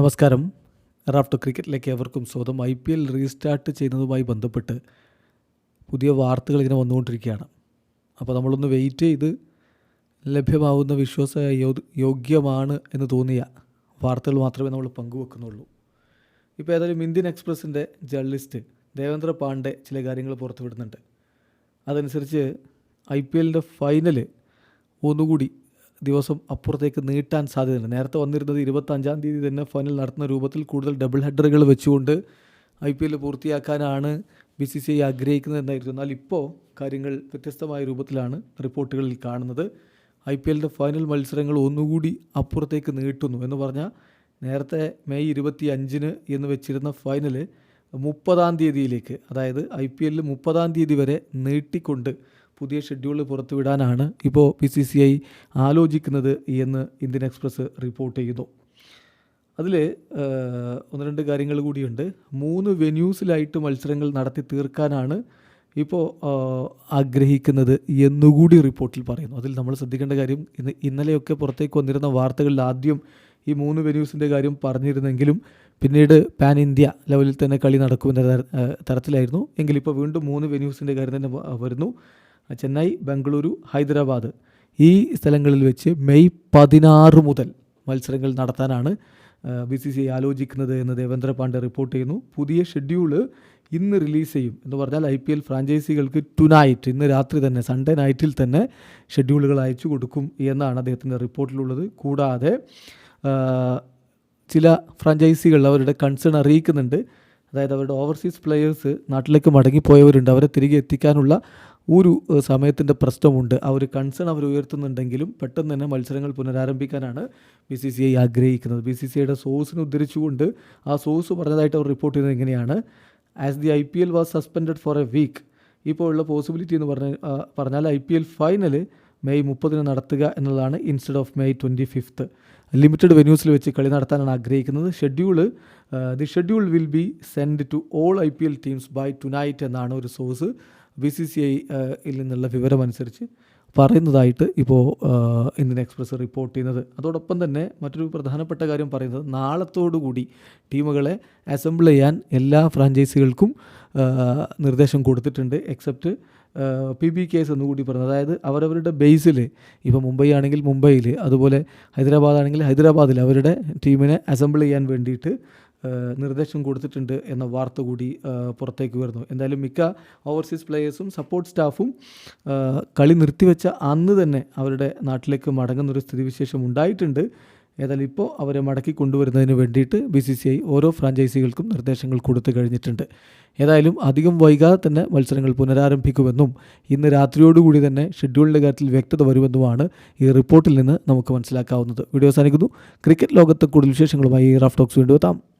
നമസ്കാരം. റാഫ്റ്റർ ക്രിക്കറ്റിലേക്ക് എവർക്കും സ്വാഗതം. ഐ പി എൽ റീസ്റ്റാർട്ട് ചെയ്യുന്നതുമായി ബന്ധപ്പെട്ട് പുതിയ വാർത്തകൾ ഇങ്ങനെ വന്നുകൊണ്ടിരിക്കുകയാണ്. അപ്പോൾ നമ്മളൊന്ന് വെയിറ്റ് ചെയ്ത് ലഭ്യമാവുന്ന വിശ്വാസ യോഗ്യമാണ് എന്ന് തോന്നിയ വാർത്തകൾ മാത്രമേ നമ്മൾ പങ്കുവെക്കുന്നുള്ളൂ. ഇപ്പോൾ ഏതായാലും ഇന്ത്യൻ എക്സ്പ്രസിന്റെ ജേർണലിസ്റ്റ് ദേവേന്ദ്ര പാണ്ഡെ ചില കാര്യങ്ങൾ പുറത്തുവിടുന്നുണ്ട്. അതനുസരിച്ച് ഐ പി എല്ലിന്റെ ഫൈനൽ ഒന്നുകൂടി ദിവസം അപ്പുറത്തേക്ക് നീട്ടാൻ സാധ്യതയുണ്ട്. നേരത്തെ വന്നിരുന്നത് ഇരുപത്തഞ്ചാം തീയതി തന്നെ ഫൈനൽ നടത്തുന്ന രൂപത്തിൽ കൂടുതൽ ഡബിൾ ഹെഡറുകൾ വെച്ചുകൊണ്ട് ഐ പി എൽ പൂർത്തിയാക്കാനാണ് ബി സി സി ഐ ആഗ്രഹിക്കുന്നത് എന്നായിരുന്നു എന്നാൽ ഇപ്പോൾ കാര്യങ്ങൾ വ്യത്യസ്തമായ രൂപത്തിലാണ് റിപ്പോർട്ടുകളിൽ കാണുന്നത്. ഐ പി എല്ലിന്റെ ഫൈനൽ മത്സരങ്ങൾ ഒന്നുകൂടി അപ്പുറത്തേക്ക് നീട്ടുന്നു എന്ന് പറഞ്ഞാൽ നേരത്തെ മെയ് ഇരുപത്തി അഞ്ചിന് എന്ന് വെച്ചിരുന്ന ഫൈനൽ മുപ്പതാം തീയതിയിലേക്ക് അതായത് ഐ പി എല്ലിൽ മുപ്പതാം തീയതി വരെ നീട്ടിക്കൊണ്ട് പുതിയ ഷെഡ്യൂൾ പുറത്തുവിടാനാണ് ഇപ്പോൾ പി സി സി ഐ ആലോചിക്കുന്നത് എന്ന് ഇന്ത്യൻ എക്സ്പ്രസ് റിപ്പോർട്ട് ചെയ്യുന്നു. അതിൽ ഒന്ന് രണ്ട് കാര്യങ്ങൾ കൂടിയുണ്ട്. മൂന്ന് വെന്യൂസിലായിട്ട് മത്സരങ്ങൾ നടത്തി തീർക്കാനാണ് ഇപ്പോൾ ആഗ്രഹിക്കുന്നത് എന്നുകൂടി റിപ്പോർട്ടിൽ പറയുന്നു. അതിൽ നമ്മൾ ശ്രദ്ധിക്കേണ്ട കാര്യം ഇന്ന് ഇന്നലെയൊക്കെ പുറത്തേക്ക് വന്നിരുന്ന വാർത്തകളിൽ ആദ്യം ഈ മൂന്ന് വെന്യൂസിന്റെ കാര്യം പറഞ്ഞിരുന്നെങ്കിലും പിന്നീട് പാൻ ഇന്ത്യ ലെവലിൽ തന്നെ കളി നടക്കുമെന്ന തര- തരത്തിലായിരുന്നു. എങ്കിൽ ഇപ്പോൾ വീണ്ടും മൂന്ന് വെന്യൂസിന്റെ കാര്യം തന്നെ വരുന്നു. ചെന്നൈ ബംഗളൂരു ഹൈദരാബാദ് ഈ സ്ഥലങ്ങളിൽ വെച്ച് മെയ് പതിനാറ് മുതൽ മത്സരങ്ങൾ നടത്താനാണ് ബി സി സി ഐ ആലോചിക്കുന്നത് എന്ന് ദേവേന്ദ്ര പാണ്ഡെ റിപ്പോർട്ട് ചെയ്യുന്നു. പുതിയ ഷെഡ്യൂൾ ഇന്ന് റിലീസ് ചെയ്യും എന്ന് പറഞ്ഞാൽ ഐ പി എൽ ഫ്രാഞ്ചൈസികൾക്ക് ടുനൈറ്റ് ഇന്ന് രാത്രി തന്നെ സൺഡേ നൈറ്റിൽ തന്നെ ഷെഡ്യൂളുകൾ അയച്ചു കൊടുക്കും എന്നാണ് അദ്ദേഹത്തിന്റെ റിപ്പോർട്ടിലുള്ളത് കൂടാതെ ചില ഫ്രാഞ്ചൈസികൾ അവരുടെ കൺസേൺ അറിയിക്കുന്നുണ്ട്. അതായത് അവരുടെ ഓവർസീസ് പ്ലെയേഴ്സ് നാട്ടിലേക്ക് മടങ്ങിപ്പോയവരുണ്ട്. അവരെ തിരികെ എത്തിക്കാനുള്ള ഒരു സമയത്തിന്റെ പ്രശ്നമുണ്ട്. ആ ഒരു കൺസേൺ അവർ ഉയർത്തുന്നുണ്ടെങ്കിലും പെട്ടെന്ന് തന്നെ മത്സരങ്ങൾ പുനരാരംഭിക്കാനാണ് ബി സി സി ഐ ആഗ്രഹിക്കുന്നത്. ബി സി സി ഐയുടെ സോഴ്സിനെ ഉദ്ധരിച്ചുകൊണ്ട് ആ സോഴ്സ് പറഞ്ഞതായിട്ട് അവർ റിപ്പോർട്ട് ചെയ്യുന്നത് എങ്ങനെയാണ് as the I P L was suspended for a week ഇപ്പോൾ ഉള്ള പോസിബിലിറ്റി എന്ന് പറഞ്ഞ പറഞ്ഞാൽ I P L final May മുപ്പതിന് നടത്തുക എന്നുള്ളതാണ് instead of May twenty fifth limited വെന്യൂസിൽ വെച്ച് കളി നടത്താനാണ് ആഗ്രഹിക്കുന്നത്. Schedule the schedule will be send to all I P L teams by tonight എന്നാണ് ഒരു സോഴ്സ് ബി സി സി ഐയിൽ നിന്നുള്ള വിവരമനുസരിച്ച് പറയുന്നതായിട്ട് ഇപ്പോൾ ഇന്ത്യൻ എക്സ്പ്രസ് റിപ്പോർട്ട് ചെയ്യുന്നത്. അതോടൊപ്പം തന്നെ മറ്റൊരു പ്രധാനപ്പെട്ട കാര്യം പറയുന്നത് നാളത്തോടുകൂടി ടീമുകളെ അസംബിൾ ചെയ്യാൻ എല്ലാ ഫ്രാഞ്ചൈസികൾക്കും നിർദ്ദേശം കൊടുത്തിട്ടുണ്ട്. എക്സെപ്റ്റ് പി ബി കേസ് എന്നുകൂടി പറഞ്ഞത് അതായത് അവരവരുടെ ബേസിൽ ഇപ്പോൾ മുംബൈ ആണെങ്കിൽ മുംബൈയിൽ അതുപോലെ ഹൈദരാബാദ് ആണെങ്കിൽ ഹൈദരാബാദിൽ അവരുടെ ടീമിനെ അസംബിൾ ചെയ്യാൻ വേണ്ടിയിട്ട് നിർദ്ദേശം കൊടുത്തിട്ടുണ്ട് എന്ന വാർത്ത കൂടി പുറത്തേക്ക് വരുന്നു. എന്തായാലും മിക്ക ഓവർസീസ് പ്ലേയേഴ്സും സപ്പോർട്ട് സ്റ്റാഫും കളി നിർത്തിവെച്ച അന്ന് തന്നെ അവരുടെ നാട്ടിലേക്ക് മടങ്ങുന്നൊരു സ്ഥിതിവിശേഷം ഉണ്ടായിട്ടുണ്ട്. ഏതായാലും ഇപ്പോൾ അവരെ മടക്കി കൊണ്ടുവരുന്നതിന് വേണ്ടിയിട്ട് ബി സി സി ഐ ഓരോ ഫ്രാഞ്ചൈസികൾക്കും നിർദ്ദേശങ്ങൾ കൊടുത്തു കഴിഞ്ഞിട്ടുണ്ട്. ഏതായാലും അധികം വൈകാതെ തന്നെ മത്സരങ്ങൾ പുനരാരംഭിക്കുമെന്നും ഇന്ന് രാത്രിയോടുകൂടി തന്നെ ഷെഡ്യൂളിന്റെ കാര്യത്തിൽ വ്യക്തത വരുമെന്നുമാണ് ഈ റിപ്പോർട്ടിൽ നിന്ന് നമുക്ക് മനസ്സിലാക്കാവുന്നത്. വീഡിയോ അവസാനിക്കുന്നു. ക്രിക്കറ്റ് ലോകത്ത് കൂടുതൽ വിശേഷങ്ങളുമായി റാഫ് ടോക്സ് വീണ്ടും